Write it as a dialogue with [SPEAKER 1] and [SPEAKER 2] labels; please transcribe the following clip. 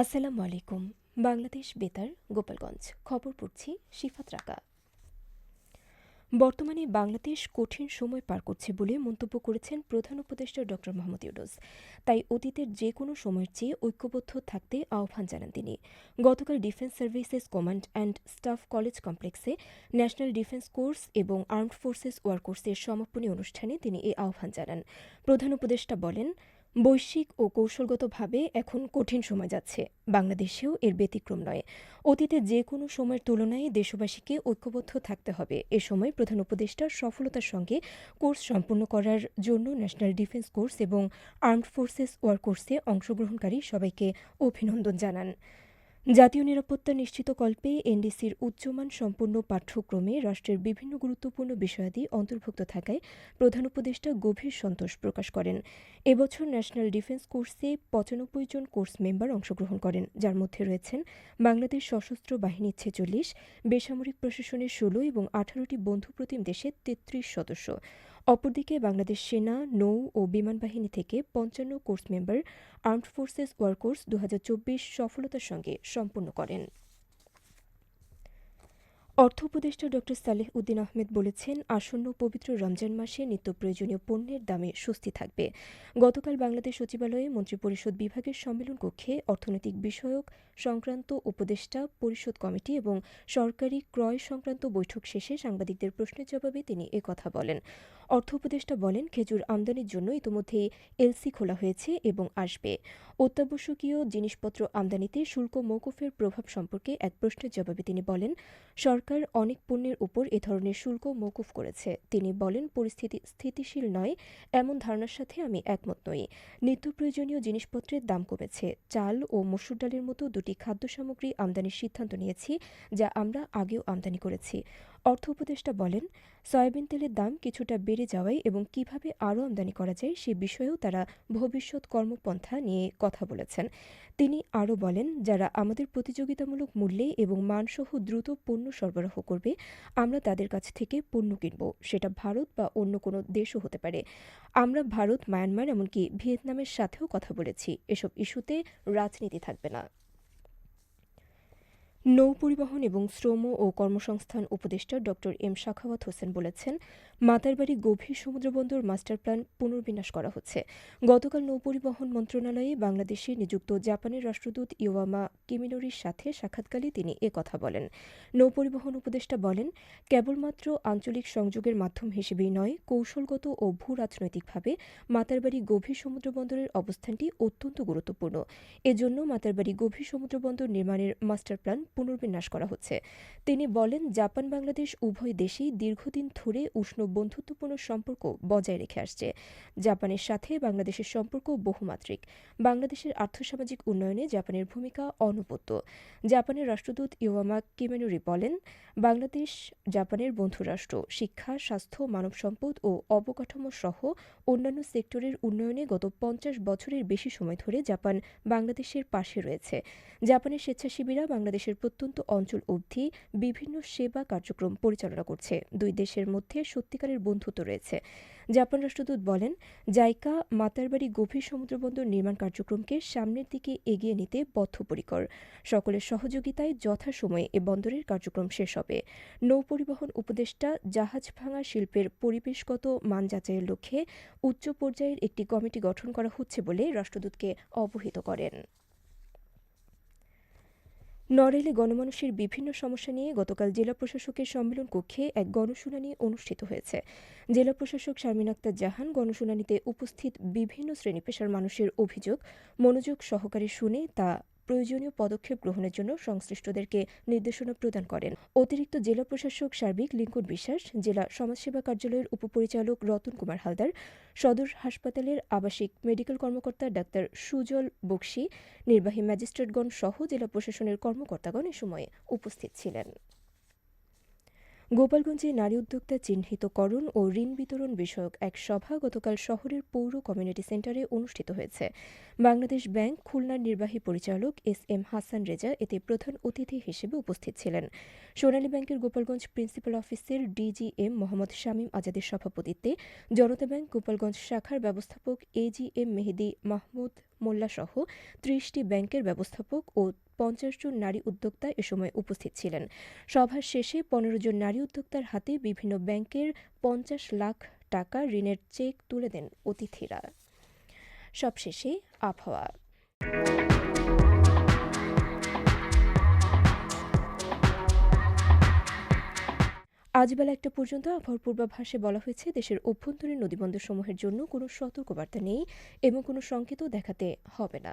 [SPEAKER 1] আসসালামু আলাইকুম বাংলাদেশ বেতার, গোপালগঞ্জ। খবর পড়ছি শিফাত রাকা। বর্তমানে বাংলাদেশ কঠিন সময় পার করছে বলে মন্তব্য করেছেন প্রধান উপদেষ্টা ড. মোহাম্মদ ইউনুস। তাই অতীতের যে কোনো সময়ের চেয়ে ঐক্যবদ্ধ থাকতে আহ্বান জানান তিনি। গতকাল defence services command and staff college কমপ্লেক্সে ন্যাশনাল ডিফেন্স কোর্স এবং আর্মড ফোর্সেস ওয়ার কোর্সের সমাপনী অনুষ্ঠানে তিনি এই আহ্বান জানান। প্রধান উপদেষ্টা বলেন বৈশ্বিক ও কৌশলগতভাবে এখন কঠিন সময় যাচ্ছে। বাংলাদেশেও এর ব্যতিক্রম নয়। অতীতে যে কোনো সময়ের তুলনায় দেশবাসীকে ঐক্যবদ্ধ থাকতে হবে। এ সময় প্রধান উপদেষ্টা সফলতার সঙ্গে কোর্স সম্পন্ন করার জন্য ন্যাশনাল ডিফেন্স কোর্স এবং আর্মড ফোর্সেস ওয়ার কোর্সে অংশগ্রহণকারী সবাইকে অভিনন্দন জানান। জাতীয় নিরাপত্তা নিশ্চিতকল্পে এনডিসির উচ্চমান সম্পন্ন পাঠ্যক্রমে রাষ্ট্রের বিভিন্ন গুরুত্বপূর্ণ বিষয়াদি অন্তর্ভুক্ত থাকায় প্রধান উপদেষ্টা গভীর সন্তোষ প্রকাশ করেন। এবছর ন্যাশনাল ডিফেন্স কোর্সে পঁচানব্বই জন কোর্স মেম্বার অংশগ্রহণ করেন, যার মধ্যে রয়েছেন বাংলাদেশ সশস্ত্র বাহিনীর ছেচল্লিশ, বেসামরিক প্রশাসনের ষোলো এবং আঠারোটি বন্ধুপ্রতিম দেশের তেত্রিশ সদস্য। অপরদিকে বাংলাদেশ সেনা, নৌ ও বিমান বাহিনী থেকে পঞ্চান্ন course member armed forces war course দু হাজার চব্বিশ সফলতার সঙ্গে সম্পন্ন করেন। অর্থ উপদেষ্টা ড সালেহ উদ্দিন আহমেদ বলেছেন, আসন্ন পবিত্র রমজান মাসে নিত্য প্রয়োজনীয় পণ্যের দামে স্বস্তি থাকবে। গতকাল বাংলাদেশ সচিবালয়ে মন্ত্রিপরিষদ বিভাগের সম্মেলন কক্ষে অর্থনৈতিক বিষয়ক সংক্রান্ত উপদেষ্টা, পরিষদ কমিটি এবং সরকারি ক্রয় সংক্রান্ত বৈঠক শেষে সাংবাদিকদের প্রশ্নের জবাবে তিনি একথা বলেন। অর্থ উপদেষ্টা বলেন, খেজুর আমদানির জন্য ইতোমধ্যেই এলসি খোলা হয়েছে এবং আসবে। অত্যাবশ্যকীয় জিনিসপত্র আমদানিতে শুল্ক মৌকুফের প্রভাব সম্পর্কে এক প্রশ্নের জবাবে তিনি বলেন, সরকার অনেক পণ্যের উপর এ ধরনের শুল্ক মৌকুফ করেছে। তিনি বলেন, পরিস্থিতি স্থিতিশীল নয়, এমন ধারণার সাথে আমি একমত নই। নিত্য প্রয়োজনীয় জিনিসপত্রের দাম কমেছে। চাল ও মসুর ডালের মতো দুটি খাদ্য সামগ্রী আমদানির সিদ্ধান্ত নিয়েছি, যা আমরা আগেও আমদানি করেছি। অর্থ উপদেষ্টা বলেন, সয়াবিন তেলের দাম কিছুটা বেড়ে যাওয়ায় এবং কীভাবে আরও আমদানি করা যায় সে বিষয়েও তারা ভবিষ্যৎ কর্মপন্থা নিয়ে কথা বলেছেন। তিনি আরও বলেন, যারা আমাদের প্রতিযোগিতামূলক মূল্যে এবং মানসহ দ্রুত পণ্য সরবরাহ করবে, আমরা তাদের কাছ থেকে পণ্য কিনব। সেটা ভারত বা অন্য কোনো দেশও হতে পারে। আমরা ভারত, মায়ানমার, এমনকি ভিয়েতনামের সাথেও কথা বলেছি। এসব ইস্যুতে রাজনীতি থাকবে না। নৌ পরিবহন এবং শ্রম ও কর্মসংস্থান উপদেষ্টা ড এম শাখাওয়াত হোসেন বলেছেন, মাতারবাড়ি গভীর সমুদ্রবন্দর মাস্টার প্ল্যান পুনর্বিন্যাস করা হচ্ছে। গতকাল নৌপরিবহন মন্ত্রণালয়ে বাংলাদেশে নিযুক্ত জাপানের রাষ্ট্রদূত ইওয়ামা কিমিনোরির সাথে সাক্ষাৎকালে তিনি কথা বলেন। নৌপরিবহন উপদেষ্টা বলেন, কেবলমাত্র আঞ্চলিক সংযোগের মাধ্যম হিসেবেই নয়, কৌশলগত ও ভূ রাজনৈতিকভাবে মাতারবাড়ি গভীর সমুদ্রবন্দরের অবস্থানটি অত্যন্ত গুরুত্বপূর্ণ। এজন্য মাতারবাড়ি গভীর সমুদ্রবন্দর নির্মাণের মাস্টার প্ল্যান পুনর্বিন্যাস করা হচ্ছে। তিনি বলেন, জাপান, বাংলাদেশ উভয় দেশেই দীর্ঘদিন ধরে উষ্ণ বন্ধুত্বপূর্ণ সম্পর্ক বজায় রেখে আসছে। জাপানের সাথে বাংলাদেশের সম্পর্ক বহুমাত্রিক। বাংলাদেশের আর্থসামাজিক উন্নয়নে জাপানের ভূমিকা অনবদ্য। জাপানের রাষ্ট্রদূত ইওয়ামা কিমেনুরি বলেন, বাংলাদেশ, জাপানের বন্ধুরাষ্ট্র, শিক্ষা, স্বাস্থ্য, মানব সম্পদ ও অবকাঠামো সহ অন্যান্য সেক্টরের উন্নয়নে গত পঞ্চাশ বছরের বেশি সময় ধরে জাপান বাংলাদেশের পাশে রয়েছে। জাপানের স্বেচ্ছাসেবীরা বাংলাদেশের প্রত্যন্ত অঞ্চল অবধি বিভিন্ন সেবা কার্যক্রম পরিচালনা করছে। দুই দেশের মধ্যে সত্যিকারের বন্ধুত্ব রয়েছে। জাপান রাষ্ট্রদূত বলেন, জাইকা মাতারবাড়ি গভীর সমুদ্রবন্দর নির্মাণ কার্যক্রমকে সামনের দিকে এগিয়ে নিতে বদ্ধপরিকর। সকলের সহযোগিতায় যথাসময়ে এ বন্দরের কার্যক্রম শেষ হবে। নৌ পরিবহন উপদেষ্টা জাহাজ ভাঙা শিল্পের পরিবেশগত মান যাচাইয়ের লক্ষ্যে উচ্চ পর্যায়ের একটি কমিটি গঠন করা হচ্ছে বলে রাষ্ট্রদূতকে অবহিত করেন। নড়াইলে গণমানুষের বিভিন্ন সমস্যা নিয়ে গতকাল জেলা প্রশাসকের সম্মেলন কক্ষে এক গণশুনানি অনুষ্ঠিত হয়েছে। জেলা প্রশাসক শারমিন আক্তার জাহান গণশুনানিতে উপস্থিত বিভিন্ন শ্রেণি পেশার মানুষের অভিযোগ, মনোযোগ সহকারে শুনে তা প্রয়োজনীয় পদক্ষেপ গ্রহণের জন্য সংশ্লিষ্টদেরকে নির্দেশনা প্রদান করেন। অতিরিক্ত জেলা প্রশাসক সার্বিক লিঙ্কন বিশ্বাস, জেলা সমাজসেবা কার্যালয়ের উপপরিচালক রতন কুমার হালদার, সদর হাসপাতালের আবাসিক মেডিকেল কর্মকর্তা ডাক্তার সুজল বক্সি, নির্বাহী ম্যাজিস্ট্রেটগণ সহ জেলা প্রশাসনের কর্মকর্তাগণ এ সময় উপস্থিত ছিলেন। গোপালগঞ্জে নারী উদ্যোক্তা চিহ্নিতকরণ ও ঋণ বিতরণ বিষয়ক এক সভা গতকাল শহরের পৌর কমিউনিটি সেন্টারে অনুষ্ঠিত হয়েছে। বাংলাদেশ ব্যাংক খুলনার নির্বাহী পরিচালক এস এম হাসান রেজা এতে প্রধান অতিথি হিসেবে উপস্থিত ছিলেন। সোনালী ব্যাংকের গোপালগঞ্জ প্রিন্সিপাল অফিসের ডিজিএম মোহাম্মদ শামীম আজাদের সভাপতিত্বে জনতা ব্যাংক গোপালগঞ্জ শাখার ব্যবস্থাপক এজিএম মেহেদি মাহমুদ মোল্লাসহ ত্রিশটি ব্যাংকের ব্যবস্থাপক ও পঞ্চাশ জন নারী উদ্যোক্তা এ সময় উপস্থিত ছিলেন। সভা শেষে পনেরো জন নারী উদ্যোক্তার হাতে বিভিন্ন ব্যাংকের পঞ্চাশ লাখ টাকা ঋণের চেক তুলে দেন অতিথিরা। সবশেষে আবহাওয়া। আজ বেলা একটা পর্যন্ত আবহাওয়ার পূর্বাভাসে বলা হয়েছে, দেশের অভ্যন্তরীণ নদীবন্দরসমূহের জন্য কোনো সতর্কবার্তা নেই এবং কোনো সংকেতও দেখাতে হবে না।